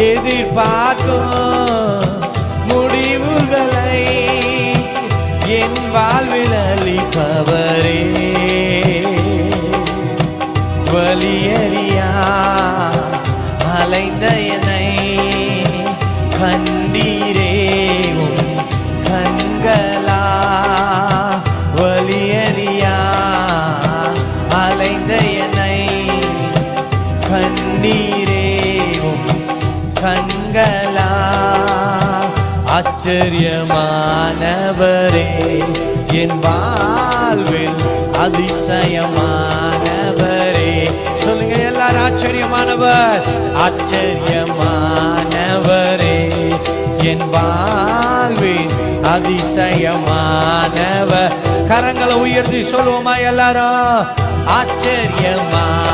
எதிர்பார்க்கும் முடிவுகளை என் வாழ்வில் அளிப்பவரே. வலியறியா அலைந்த என்னை கண்டீரே. கண்களா வலியறியா அலைந்த என்னை கண்டீரே. கண்களா. ஆச்சரியமானவரே என் வாழ்வில் அதிசயமானவரே. சொல்லுங்க எல்லாரும் ஆச்சரியமானவர் ஆச்சரியமானவரே. என் வாழ்வில் அதிசயமானவர். கரங்களை உயர்த்தி சொல்லுவோமா எல்லாரும்? ஆச்சரியமா